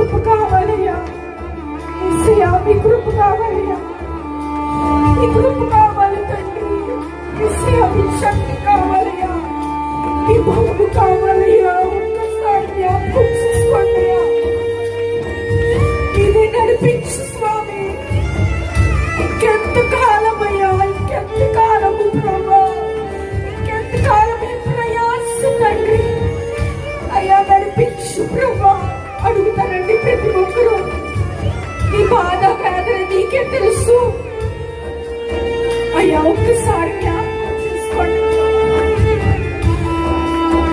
కృప కావాలయ్యా. ఏసయ్యా మీ కృప కావాలయ్యా. మీ కృప కావాలి తండ్రి. ఏసయ్యా మీ శక్తి కావాలయ్యా. మీ బలము కావాలయ్యా. ఒక్కసారి జ్ఞాపకం చేసుకోండియా ఇది నడిపించు అయ్యా ఒక్కసారి జ్ఞాపకం చేసుకోండి.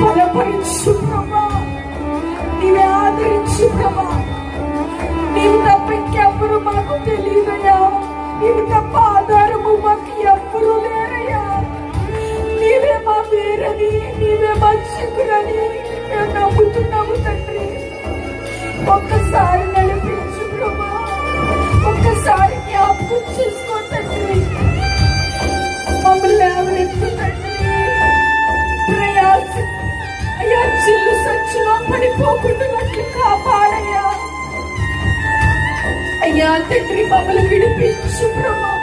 బలపరచు ప్రభా. నీవే ఆదరించు ప్రభా. నీవు తప్ప ఇంకెవ్వరు మాకు తెలియదయ్యా. నీవు తప్ప ఆధారము మాకు ఎవ్వరూ లేరయ్యా. నీవే మా వేరని నీవే మా చిగురు. పడిపోకుండా కాపాడయ్యా. అయ్యా తండ్రి మమ్మల్ని విడిపించు ప్రభా.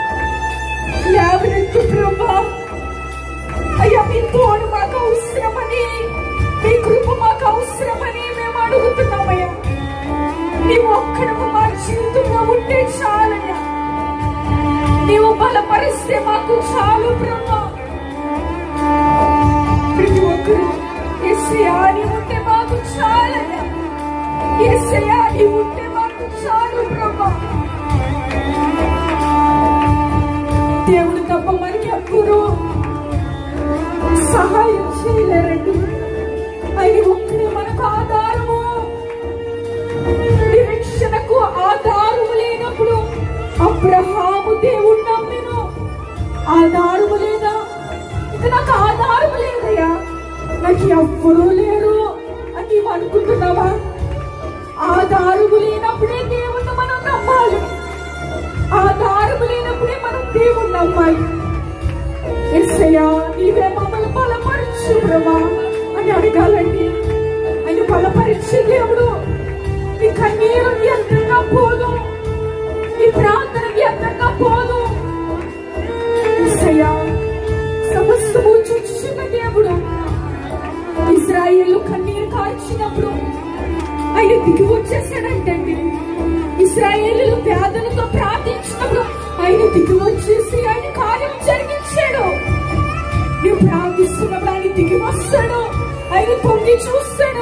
లేవనెత్తు ప్రభా. అయ్యా మీ తోడు మాకు అవసరమని మీ కృప మాకు అవసరమని మేము అడుగుతున్నామయ్యా. నీవు ఒక్కడము మా జీవితంలో ఉంటే చాలయ్యా. నీవు బలపరిస్తే మాకు చాలు ప్రభా. ఎస్ఐయా నీ ఉంటే మాకు చాలు ప్రభా. దేవుడు తప్ప మనకి ఎవ్వరూ సహాయం చేయలేరండి. ఆయన ఒక్కడే మనకు ఆధారము. నిరీక్షణకు ఆధారము లేనప్పుడు అబ్రహాము దేవుడు నమ్మిను. ఆధారము లేదా? ఇక నాకు ఆధారము లేదయ్యా. నాకు ఎవ్వరూ లేరు అని నీవు అనుకుంటున్నావా? ఉన్నప్పుడే దేవుణ్ణి మనం నమ్మాలి. ఆ ఆధారము లేనప్పుడే మనం దేవుణ్ణి నమ్మాలి. ఎస్సయ్యా నీవే మమ్మల్ని బలపరచు ప్రభా అని అడగాలండి. ఆయన బలపరిచి దేవుడు. నీ కన్నీరు వ్యర్థంగా పోదు. నీ ప్రార్థన వ్యర్థంగా పోదు. ఎస్సయ్యా సమస్తము చూచుచున్న దేవుడు. ఇస్రాయేల్ కన్నీరు కాల్చినప్పుడు ఆయన దిగి వచ్చేసాడంటండి. ఇస్రాయేలు పేదలతో ప్రార్థించినప్పుడు ఆయన దిగి వచ్చేసి ఆయన కార్యం జరిగించాడు. నువ్వు ప్రార్థిస్తున్నప్పుడు ఆయన దిగి వస్తాడు. ఆయన పొంగి చూస్తాడు.